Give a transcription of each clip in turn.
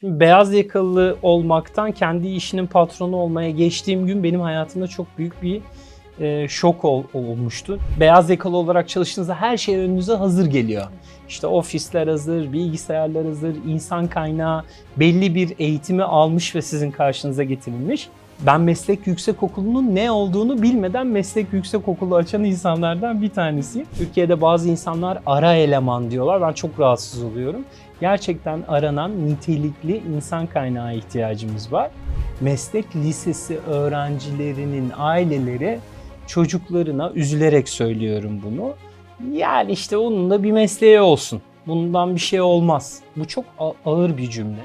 Şimdi beyaz yakalı olmaktan kendi işinin patronu olmaya geçtiğim gün benim hayatımda çok büyük bir e, şok ol- olmuştu. Beyaz yakalı olarak çalıştığınızda her şey önünüze hazır geliyor. İşte ofisler hazır, bilgisayarlar hazır, insan kaynağı belli bir eğitimi almış ve sizin karşınıza getirilmiş. Ben meslek yüksekokulu'nun ne olduğunu bilmeden meslek yüksekokulu açan insanlardan bir tanesiyim. Türkiye'de bazı insanlar ara eleman diyorlar. Ben çok rahatsız oluyorum. Gerçekten aranan nitelikli insan kaynağı ihtiyacımız var. Meslek lisesi öğrencilerinin aileleri çocuklarına üzülerek söylüyorum bunu. Yani işte onun da bir mesleği olsun. Bundan bir şey olmaz. Bu çok ağır bir cümle.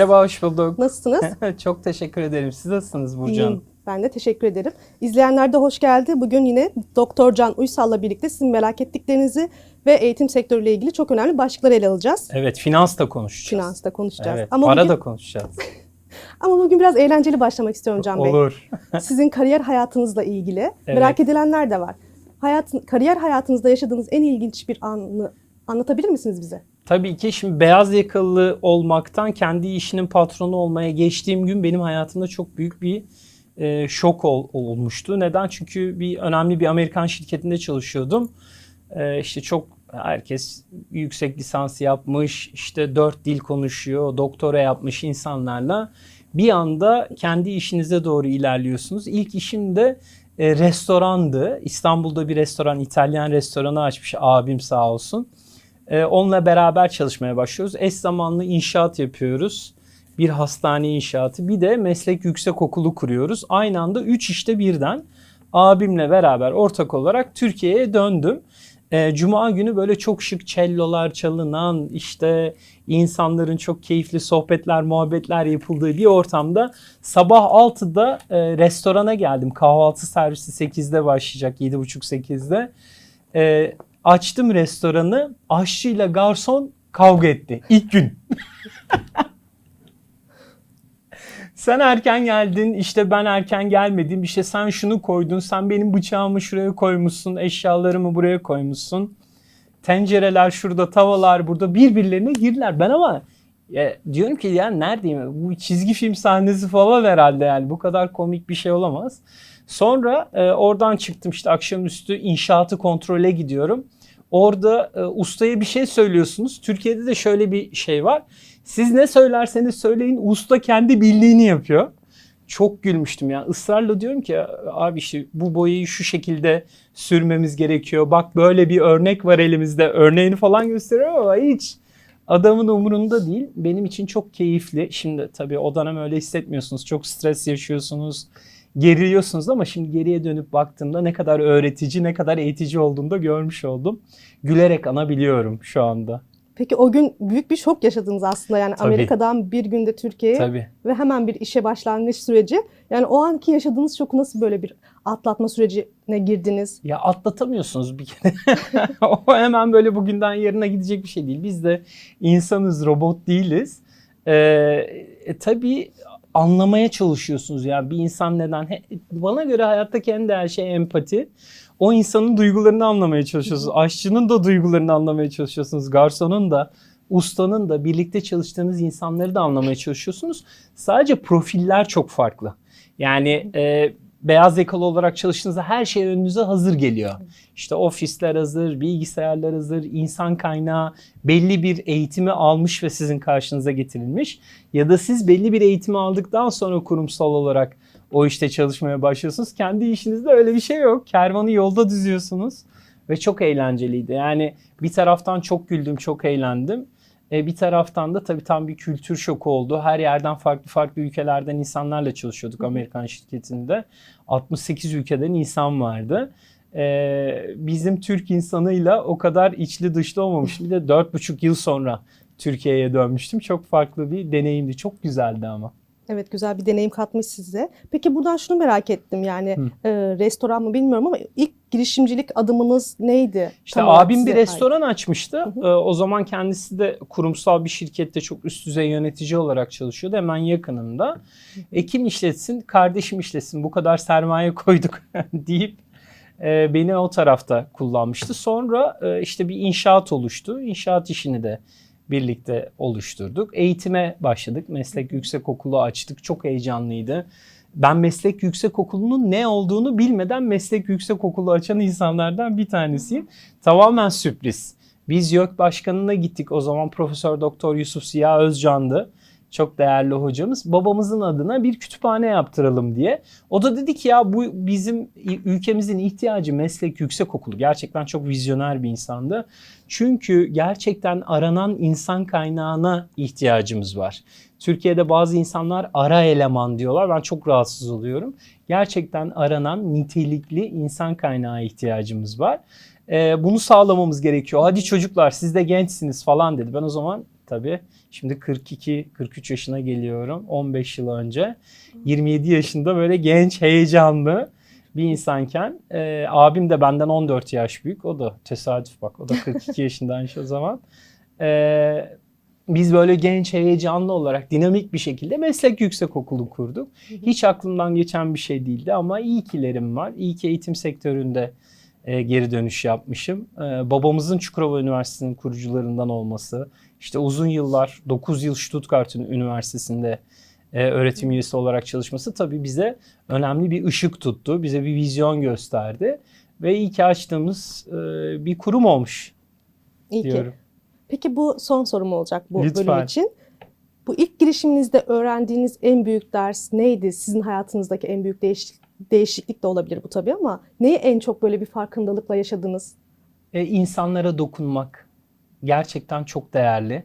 Merhaba, hoş bulduk. Nasılsınız? Çok teşekkür ederim. Siz nasılsınız Burcu Hanım? İyiyim. Ben de teşekkür ederim. İzleyenler de hoş geldi. Bugün yine Doktor Can Uysal'la birlikte sizin merak ettiklerinizi ve eğitim sektörüyle ilgili çok önemli başlıkları ele alacağız. Evet, finans da konuşacağız. Finansta konuşacağız. Evet, ama para bugün, da konuşacağız. ama bugün biraz eğlenceli başlamak istiyorum Can Bey. Olur. Sizin kariyer hayatınızla ilgili Evet. merak edilenler de var. Hayat, kariyer hayatınızda yaşadığınız en ilginç bir anı anlatabilir misiniz bize? Tabii ki şimdi beyaz yakalı olmaktan kendi işinin patronu olmaya geçtiğim gün benim hayatımda çok büyük bir e, şok ol- olmuştu. Neden? Çünkü bir önemli bir Amerikan şirketinde çalışıyordum. E, işte çok herkes yüksek lisans yapmış, işte dört dil konuşuyor, doktora yapmış insanlarla bir anda kendi işinize doğru ilerliyorsunuz. İlk işim de e, restorandı. İstanbul'da bir restoran, İtalyan restoranı açmış abim sağ olsun. Ee, onunla beraber çalışmaya başlıyoruz. Eş zamanlı inşaat yapıyoruz. Bir hastane inşaatı, bir de meslek yüksekokulu kuruyoruz. Aynı anda 3 işte birden abimle beraber ortak olarak Türkiye'ye döndüm. Ee, Cuma günü böyle çok şık cellolar çalınan, işte insanların çok keyifli sohbetler, muhabbetler yapıldığı bir ortamda sabah 6'da e, restorana geldim. Kahvaltı servisi 8'de başlayacak, 7.30-8'de. Ee, açtım restoranı. Aşçıyla garson kavga etti. İlk gün. sen erken geldin, işte ben erken gelmedim. İşte sen şunu koydun, sen benim bıçağımı şuraya koymuşsun, eşyalarımı buraya koymuşsun. Tencereler şurada, tavalar burada birbirlerine girdiler. Ben ama ya, diyorum ki ya neredeyim? Bu çizgi film sahnesi falan herhalde yani. Bu kadar komik bir şey olamaz. Sonra e, oradan çıktım işte akşamüstü inşaatı kontrole gidiyorum. Orada e, ustaya bir şey söylüyorsunuz. Türkiye'de de şöyle bir şey var. Siz ne söylerseniz söyleyin usta kendi bildiğini yapıyor. Çok gülmüştüm ya. Israrla diyorum ki abi işte bu boyayı şu şekilde sürmemiz gerekiyor. Bak böyle bir örnek var elimizde. Örneğini falan gösteriyor ama hiç adamın umurunda değil. Benim için çok keyifli. Şimdi tabii o dönem öyle hissetmiyorsunuz. Çok stres yaşıyorsunuz. Geriliyorsunuz ama şimdi geriye dönüp baktığımda ne kadar öğretici, ne kadar eğitici olduğunu da görmüş oldum. Gülerek anabiliyorum şu anda. Peki o gün büyük bir şok yaşadınız aslında. Yani Tabii. Amerika'dan bir günde Türkiye'ye ve hemen bir işe başlangıç süreci. Yani o anki yaşadığınız şoku nasıl böyle bir atlatma sürecine girdiniz? Ya atlatamıyorsunuz bir kere. o hemen böyle bugünden yarına gidecek bir şey değil. Biz de insanız, robot değiliz. Ee, e, tabii anlamaya çalışıyorsunuz ya bir insan neden? He- Bana göre hayattaki en değerli şey empati. O insanın duygularını anlamaya çalışıyorsunuz. Aşçının da duygularını anlamaya çalışıyorsunuz. Garsonun da, ustanın da, birlikte çalıştığınız insanları da anlamaya çalışıyorsunuz. Sadece profiller çok farklı. Yani e, beyaz yakalı olarak çalıştığınızda her şey önünüze hazır geliyor. İşte ofisler hazır, bilgisayarlar hazır, insan kaynağı belli bir eğitimi almış ve sizin karşınıza getirilmiş. Ya da siz belli bir eğitimi aldıktan sonra kurumsal olarak o işte çalışmaya başlıyorsunuz. Kendi işinizde öyle bir şey yok. Kervanı yolda düzüyorsunuz ve çok eğlenceliydi. Yani bir taraftan çok güldüm, çok eğlendim. E, bir taraftan da tabii tam bir kültür şoku oldu. Her yerden farklı farklı ülkelerden insanlarla çalışıyorduk Amerikan şirketinde. 68 ülkeden insan vardı. E, bizim Türk insanıyla o kadar içli dışlı olmamış. Bir de 4,5 yıl sonra Türkiye'ye dönmüştüm. Çok farklı bir deneyimdi. Çok güzeldi ama. Evet güzel bir deneyim katmış size. Peki buradan şunu merak ettim yani e, restoran mı bilmiyorum ama ilk girişimcilik adımınız neydi? İşte Tam abim bir size ait? restoran açmıştı. Ee, o zaman kendisi de kurumsal bir şirkette çok üst düzey yönetici olarak çalışıyordu. Hemen yakınında. E, kim işletsin? Kardeşim işletsin. Bu kadar sermaye koyduk deyip e, beni o tarafta kullanmıştı. Sonra e, işte bir inşaat oluştu. İnşaat işini de birlikte oluşturduk. Eğitime başladık. Meslek yüksekokulu açtık. Çok heyecanlıydı. Ben meslek yüksekokulunun ne olduğunu bilmeden meslek yüksekokulu açan insanlardan bir tanesiyim. Tamamen sürpriz. Biz YÖK Başkanı'na gittik. O zaman Profesör Doktor Yusuf Ziya Özcan'dı. Çok değerli hocamız. Babamızın adına bir kütüphane yaptıralım diye. O da dedi ki ya bu bizim ülkemizin ihtiyacı meslek yüksekokulu. Gerçekten çok vizyoner bir insandı. Çünkü gerçekten aranan insan kaynağına ihtiyacımız var. Türkiye'de bazı insanlar ara eleman diyorlar. Ben çok rahatsız oluyorum. Gerçekten aranan nitelikli insan kaynağı ihtiyacımız var. Ee, bunu sağlamamız gerekiyor. Hadi çocuklar siz de gençsiniz falan dedi. Ben o zaman tabii şimdi 42-43 yaşına geliyorum. 15 yıl önce 27 yaşında böyle genç, heyecanlı bir insanken e, abim de benden 14 yaş büyük. O da tesadüf bak. O da 42 yaşındaymış o zaman. E, biz böyle genç, heyecanlı olarak dinamik bir şekilde meslek yüksekokulu kurduk. Hiç aklımdan geçen bir şey değildi ama iyi kilerim var. İyi ki eğitim sektöründe e, geri dönüş yapmışım. E, babamızın Çukurova Üniversitesi'nin kurucularından olması, işte uzun yıllar 9 yıl Stuttgart Üniversitesi'nde e, öğretim üyesi olarak çalışması tabii bize önemli bir ışık tuttu. Bize bir vizyon gösterdi ve iyi ki açtığımız e, bir kurum olmuş İyi ki. diyorum. Peki bu son sorum olacak bu Lütfen. bölüm için. Bu ilk girişiminizde öğrendiğiniz en büyük ders neydi? Sizin hayatınızdaki en büyük değişiklik, değişiklik de olabilir bu tabii ama neyi en çok böyle bir farkındalıkla yaşadınız? e, insanlara dokunmak gerçekten çok değerli.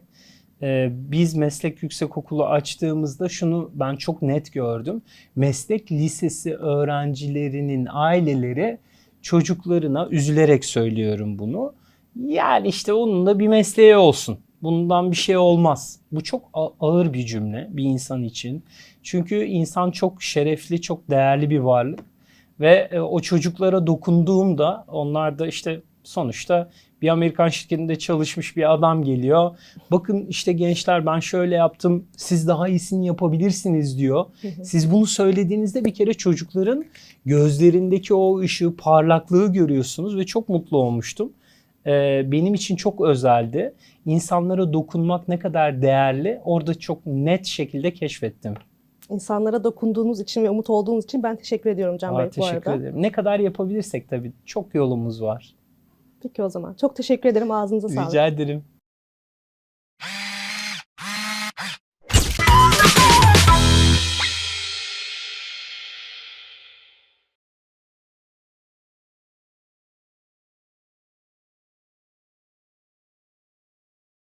E, biz meslek yüksekokulu açtığımızda şunu ben çok net gördüm. Meslek lisesi öğrencilerinin aileleri çocuklarına üzülerek söylüyorum bunu. Yani işte onun da bir mesleği olsun. Bundan bir şey olmaz. Bu çok ağır bir cümle bir insan için. Çünkü insan çok şerefli, çok değerli bir varlık. Ve e, o çocuklara dokunduğumda onlar da işte sonuçta bir Amerikan şirketinde çalışmış bir adam geliyor. Bakın işte gençler ben şöyle yaptım siz daha iyisini yapabilirsiniz diyor. Siz bunu söylediğinizde bir kere çocukların gözlerindeki o ışığı parlaklığı görüyorsunuz ve çok mutlu olmuştum. Ee, benim için çok özeldi. İnsanlara dokunmak ne kadar değerli orada çok net şekilde keşfettim. İnsanlara dokunduğunuz için ve umut olduğunuz için ben teşekkür ediyorum Can Aa, Bey bu teşekkür arada. ederim. Ne kadar yapabilirsek tabii çok yolumuz var. Peki o zaman. Çok teşekkür ederim. Ağzınıza sağlık. Rica ederim.